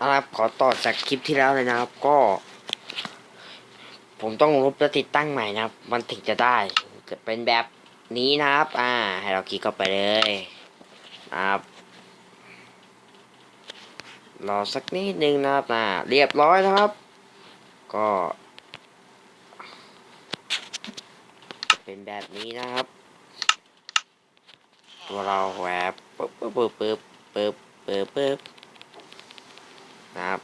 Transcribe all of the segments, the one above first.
นะครับขอต่อจากคลิปที่แล้วเลยนะครับก็ ผมต้องลบและติดตั้งใหม่นะครับ มันถึงจะได้จะเป็นแบบนี้นะครับ อ่า ให้เราคลิกเข้าไปเลยนะครับรอสักนิดนึงนะครับนะเรียบร้อยนะครับ ก็ เป็นแบบนี้นะครับ ตัวเราแหวบปึ๊บปึ๊บปึ๊บปึ๊บปึ๊บปึ๊บปึ๊บ นะครับ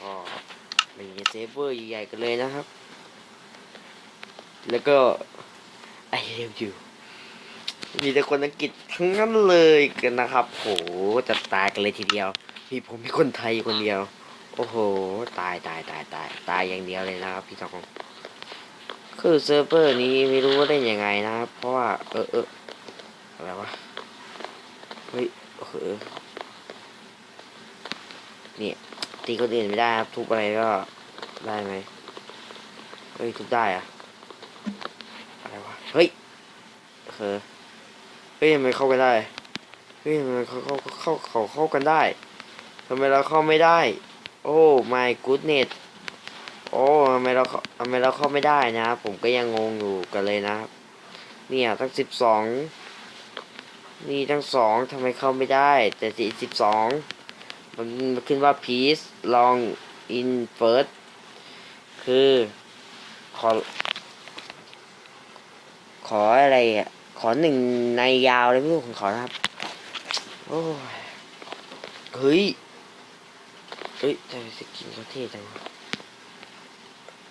ก็เป็นเซฟเวอร์ใหญ่ๆกันเลยนะครับ แล้วก็ไอเรียอยู่มีแต่คนอังกฤษทั้งนั้นเลยกันนะครับ โหจะตายกันเลยทีเดียวพี่ผมมีคนไทยอยู่คนเดียว โอ้โห ตายตายตายตายตายอย่างเดียวเลยนะครับ พี่ทอง คือเซิร์ฟเวอร์นี้ไม่รู้ว่าเล่นยังไงนะครับ เพราะว่า เออเอออะไรวะ เฮ้ยเออ นี่ยตีคนอื่นไม่ได้ครับ ทุบอะไรก็ได้ไหมเฮ้ย ทุบได้อะอะไรวะ เฮ้ยเออเฮ้ยทำไมเข้ากันได้ เฮ้ยทำไมเขาเขาเขาเขาเข้ากันได้ทำไมเราเข้าไม่ได้ โอ้ my goodness โอ้ทำไมเราทำไมเราเข้าไม่ได้นะครับผมก็ยังงงอยู่กันเลยนะครับเนี่ยตั้งสิบสองนี่ตั้งสองทำไมเข้าไม่ได้ แต่สี่สิบสอง มันขึ้นว่า peace long in first คือ ขอ ขออะไรอะ ขอหนึ่งในยาวเลยพี่ผมขอนะครับ โอ้ย เฮ้ย เฮ้ยทำไมสกินเขาเท่จัง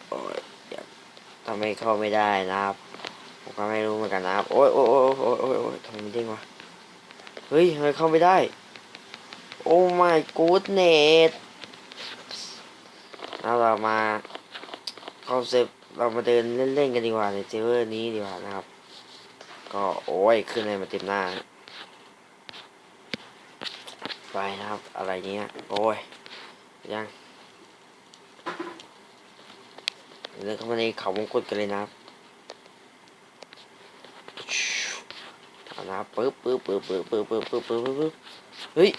โอ้ยอยาทำไมเข้าไม่ได้นะครับ ผมก็ไม่รู้เหมือนกันนะครับ โอ้ยโอ้ยโอ้ยโอ้ยโอ้ยโอ้ทำไมมันเด้งวะ เฮ้ยทำไมเข้าไม่ได้ อ้ my goodness เอาเรามาเข้าเซฟเรามาเดินเล่นๆกันดีกว่าในเซเวอร์นี้ดีกว่านะครับ ก็โอ้ยขึ้นเลยมาเต็มหน้า ไปนะครับอะไรเนี้ยโอ้ยยังเดินเข้ามาในเขาวงกตกันเลยนะครับเอานะครับปึ๊บปึ๊บปึ๊บปึ๊บปึ๊บปึ๊บปึ๊บปึ๊บปึ๊บเฮ้ยเฮ้ยเฮ้ย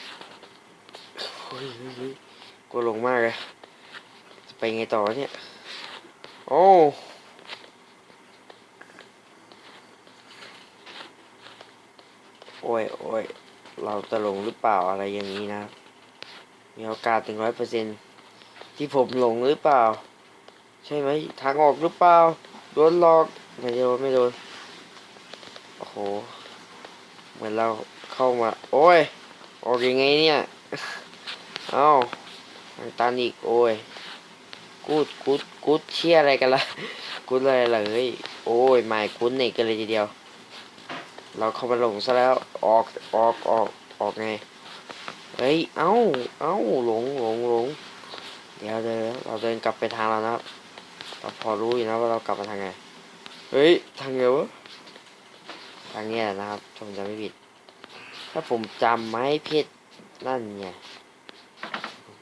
เฮ้ย กลัวลงมากเลยจะไปไงต่อเนี่ย โอ้โอ้ยโอ้ยเราจะหลงหรือเปล่าอะไรอย่างนี้นะ มีโอกาสถึงร้อยเปอร์เซ็นที่ผมหลงหรือเปล่า ใช่ไหมทางออกหรือเปล่า โดนหลอก ไม่โดนไม่โดน โอ้โห เหมือนเราเข้ามา โอ้ย ออกยังไงเนี่ย เอ้าทาตันอีกโอ้ย กูดกูดกูดเชี่ยอะไรกันล่ะกูดอะไรล่ะเฮ้ย โอ้ยไม่กูดเนกกันเลยทีเดียว เราเข้ามาหลงซะแล้ว ออกออกออกออกไง เฮ้ย เอ้า เอ้าหลงหลงหลงเดี๋ยวเดี๋ยวเราเดินกลับไปทางเรานะเราพอรู้อยู่นะว่าเรากลับมาทางไง เฮ้ย ทางไงวะ ทางเนี้ยนะครับผมจำไม่ผิด ถ้าผมจำไม่ผิดนั่นไง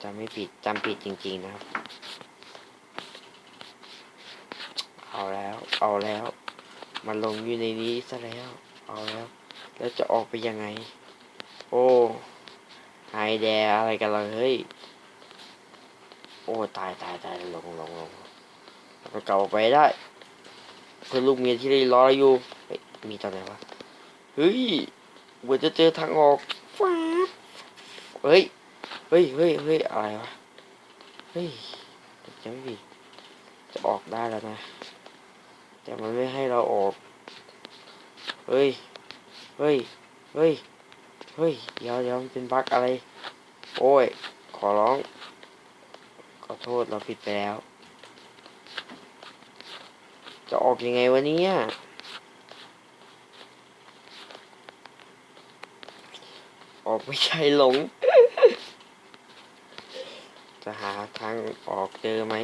จำไม่ผิดจำผิดจริง ๆ นะครับ เอาแล้ว เอาแล้ว มันลงอยู่ในนี้ซะแล้ว เอาแล้ว แล้วจะออกไปยังไง โอ้ไฮแดอะไรกันเลยเฮ้ย โอ้ตายตายตายลงลงลงเราเก่าไปได้ เพื่อลูกเมียที่ได้รอเราอยู่มีตอนไหนวะ เฮ้ยเหมือนจะเจอทางออกฟ้าเฮ้ย เฮ้ยเฮ้ยเฮ้ยอะไรวะ เฮ้ยจะไม่ผิดจะออกได้แล้วนะ แต่มันไม่ให้เราออก เฮ้ย เฮ้ย เฮ้ย เฮ้ยเดี๋ยวเดี๋ยวมันเป็นบั๊กอะไร โอ้ย ขอร้อง ขอโทษเราผิดไปแล้ว จะออกยังไงวะเนี่ยออกไม่ใช่หลง จะหาทางออกเจอไหม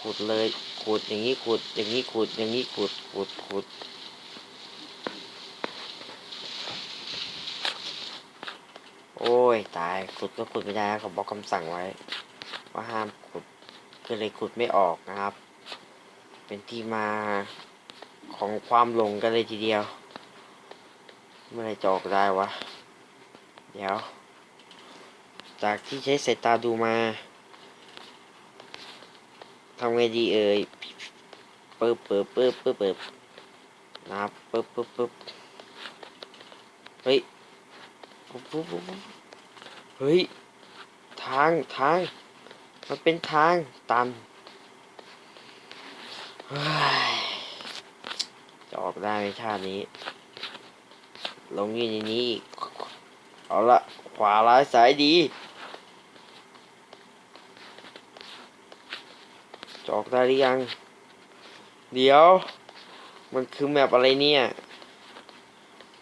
ขุดเลยขุดอย่างนี้ขุด อย่างนี้ขุด อย่างนี้ขุดขุดขุดโอ้ยตายขุดก็ขุดไม่ได้นะเขาบอกคำสั่งไว้ ว่าห้ามขุดก็เลยขุดไม่ออกนะครับ เป็นที่มาของความหลงกันเลยทีเดียว เมื่อไรจะออกได้วะ เดี๋ยว จากที่ใช้สายตาดูมาทำไงดีเอ่ยปึ๊บปึ๊บปึ๊บปึ๊บปึ๊บนะครับปึ๊บปึ๊บปึ๊บเฮ้ยปุ๊บปุ๊บปุ๊บเฮ้ย ทางทาง มันเป็นทางตันเฮ้ยจะออกได้ไหมชาตินี้ ลงอยู่ในนี้ เอาละขวาร้ายสายดี จะออกได้หรือยัง เดี๋ยว มันคือแมปอะไรเนี่ย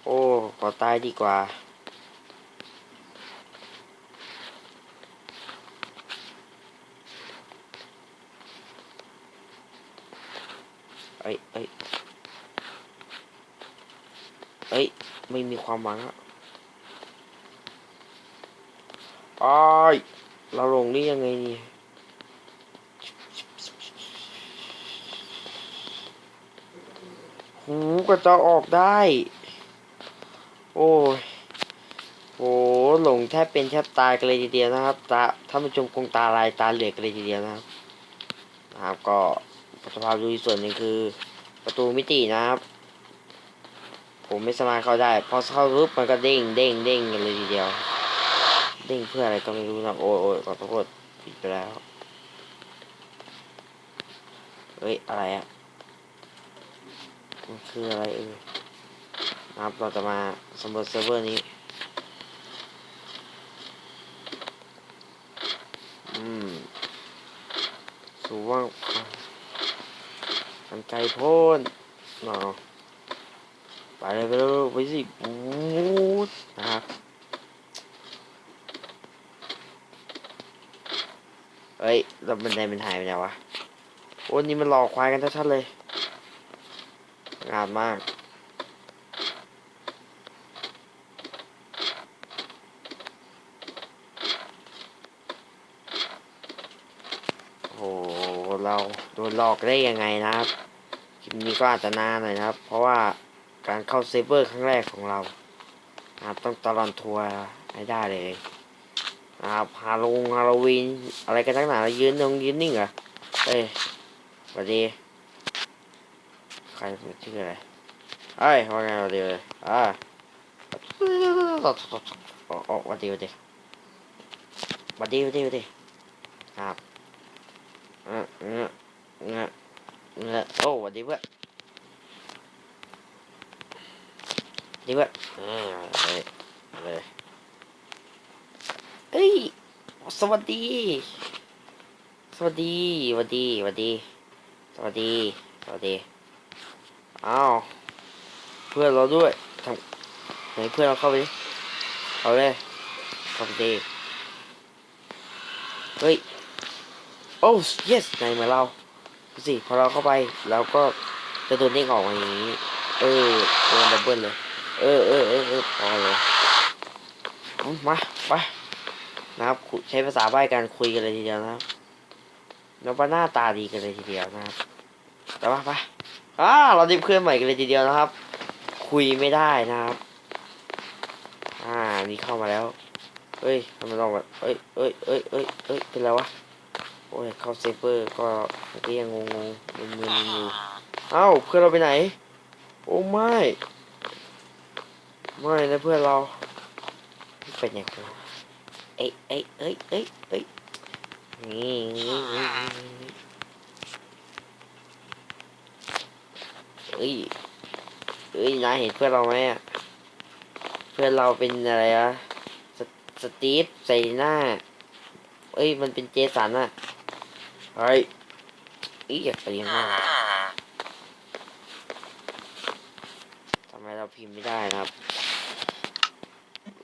โอ้ขอตายดีกว่าเอ้ยเอ้ยเอ้ย ไม่มีความหวังอะอ้ายเราลงนี่ยังไงเนี่ย หูก็จะออกได้ โอ้ยโหหลงแทบเป็นแทบตายกันเลยทีเดียวนะครับตาท่านผู้ชมคงตาลายตาเหลือกกันเลยทีเดียวนะครับนะครับ ก็สภาพดูอีกส่วนหนึ่งคือ ประตูมิตินะครับ ผมไม่สามารถเข้าได้พอเข้าปุ๊บมันก็เด้งเด้งเด้งกันเลยทีเดียว เด้งเพื่ออะไรก็ไม่รู้นะโอ้ยโอ้ยขอโทษผิดไปแล้วเฮ้ยอะไรอะ มันคืออะไรเอ่ยนะครับเราจะมาสำรวจเซิร์ฟเวอร์นี้ อืม สูงว่างกันไกลโพ้นเนาะไปเลยไปเลยไปสิบูดนะครับเอ้ยแล้วบันไดมันหายไปไหนวะ โอ้นี่มันหลอกควายกันชัดๆเลย งานมาก โอ้โหเราโดนหลอกได้ยังไงนะครับ คลิปนี้ก็อาจจะนานหน่อยนะครับ เพราะว่าการเข้าเซิร์ฟเวอร์ครั้งแรกของเรานะครับต้องตลอดทัวร์ให้ได้เลยนะครับฮาโลงฮาโลวีนอะไรกันทั้งหนายืนนงยืนนิ่งเหรอเอ้ยสวัสดี ใครชื่ออะไรเอ้ว่าไงวัสดีเลยอ่าอ๋ออ๋อสวัสดีสวัสดีสวัสดีสวัสดีสวัสดีครับเออเออเออเออโอ้วัสดีเพื่อนดีเว้ยอ่าเลยเลยเอ้ยสวัสดี สวัสดีสวัสดีสวัสดีสวัสดีสวัสดี อ้าวเพื่อนเราด้วยทำไหนเพื่อนเราเข้าไปเอาเลยข้าไปดิเฮ้ยโอ้ yes ไหนเหมือนเราสิพอเราเข้าไปเราก็จะโดนเด้งออกมาอย่างนี้ เออโดนดับเบิลเลย เออเออเออเออพอเลยมาไปนะครับใช้ภาษาใบ้การคุยกันเลยทีเดียวนะครับแล้วก็หน้าตาดีกันเลยทีเดียวนะครับแต่ว่าไป อ่าเราได้เพื่อนใหม่กันเลยทีเดียวนะครับ คุยไม่ได้นะครับ อ่านี่เข้ามาแล้วเอ้ยทำไมต้องแบบเอ้ยเอ้ยเอ้ยเอ้ยเอ้ยเป็นไรวะโอ้ยเข้าเซฟเวอร์ก็ก็ยังงงงมึนมึนอยู่เอ้าเพื่อนเราไปไหน โอ้ไม่ไม่นะเพื่อนเราเป็นย่างไรเอ้ยเอ้ยเอ้ยเอ้ยเอ้ยนี่นี่นี่นี่ เอ้ยเอ้ยนายเห็นเพื่อนเราไหมอะ เพื่อนเราเป็นอะไรอะสสตีฟใส่หน้า เอ้ย มันเป็นเจสันอะเฮ้ยอีอยากไปยังไงทำไมเราพิมพ์ไม่ได้นะครับ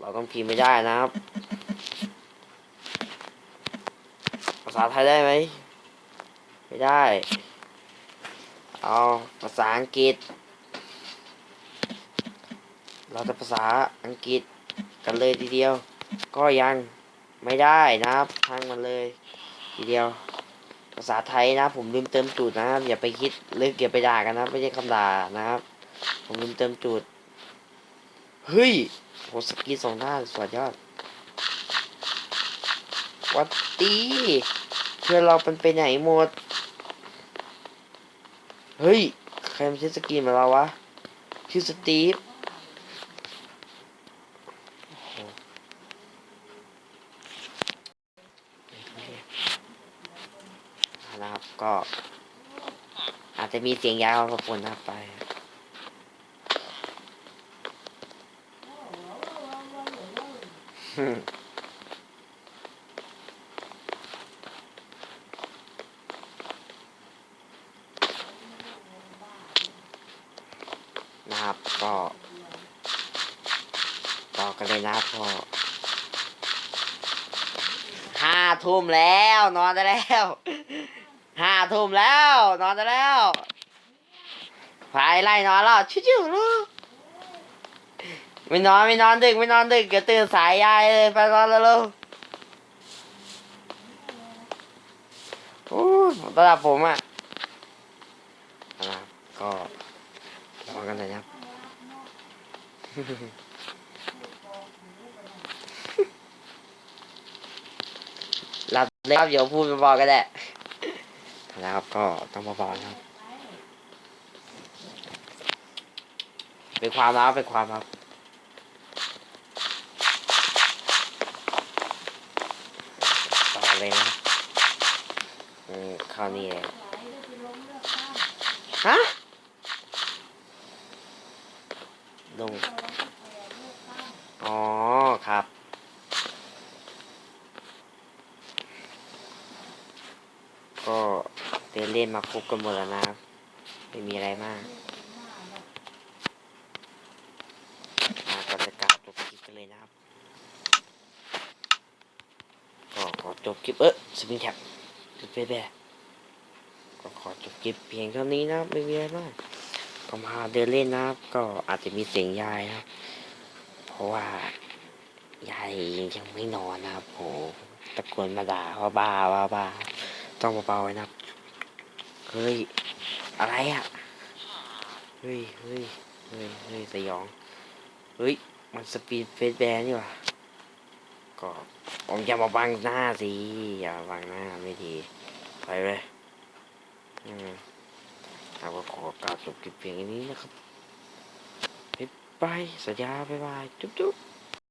เราต้องพิมพ์ไม่ได้นะครับ ภาษาไทยได้ไหม ไม่ได้ เอาภาษาอังกฤษ เราจะภาษาอังกฤษกันเลยทีเดียว ก็ยังไม่ได้นะครับทางมันเลยทีเดียว ภาษาไทยนะ ผมลืมเติมจุดนะครับ อย่าไปคิดเลิกอย่าไปด่ากันนะ ไม่ใช่คำด่านะครับ ผมลืมเติมจุด เฮ้ยโหสกีสองด้านสวยยอดวัดดีเพื่อนเราเป็นไปไหนหมด เฮ้ย ใครมาใช้สกีนมาเราวะชื่อสตีฟนะครับ ก็ อาจจะมีเสียงยาวพอปนนะครับไปอืมนะครับ ก็ต่อกันเลยนะครับพอห้าทุ่มแล้ว นอนได้แล้วห้าทุ่มแล้ว นอนได้แล้วพายไล่นอนแล้วชิวๆลูกไม่นอนไม่นอนดึกไม่นอนดึกเดี๋ยวตื่นสายยายเลยไปนอนแล้วลูกโอ้ยระดับผมอะนะก็ หลับเลยครับเดี๋ยวพูดเบาๆก็ได้นะครับก็ต้องเบาๆนะครับเป็นความลับเป็นความลับต่อเลยนะอืมคราวนี้เลยฮะ ลงอ๋อครับ ก็เดินเล่นมาครบกันหมดแล้วนะครับ ไม่มีอะไรมากอะก็จะกล่าวจบคลิปกันเลยนะครับ ก็ขอจบคลิปเออสปริงแท็บจุดเบ๊ะก็ขอจบคลิปเพียงเท่านี้นะครับไม่มีอะไรมาก็มาเดินเล่นนะครับ ก็อาจจะมีเสียงยายนะครับ เพราะว่ายายยังไม่นอนนะครับโหตะโกนมาด่าว่าบ้าว่าบ้า ต้องเบาๆไว้นะครับ เฮ้ย อะไรอะ เฮ้ยเฮ้ยเฮ้ยเฮ้ยสยอง เฮ้ย มันสปีดเฟสแบนนี่หว่าก็ผมอย่ามาบังหน้าสิ อย่ามาบังหน้าไม่ดี ไปเลยอืม คราก็ขอกล่าวจบคลิปเพียงนี้นะครับบ๊ายบายสัญญาบ๊ายบายจุ๊บจุ๊บ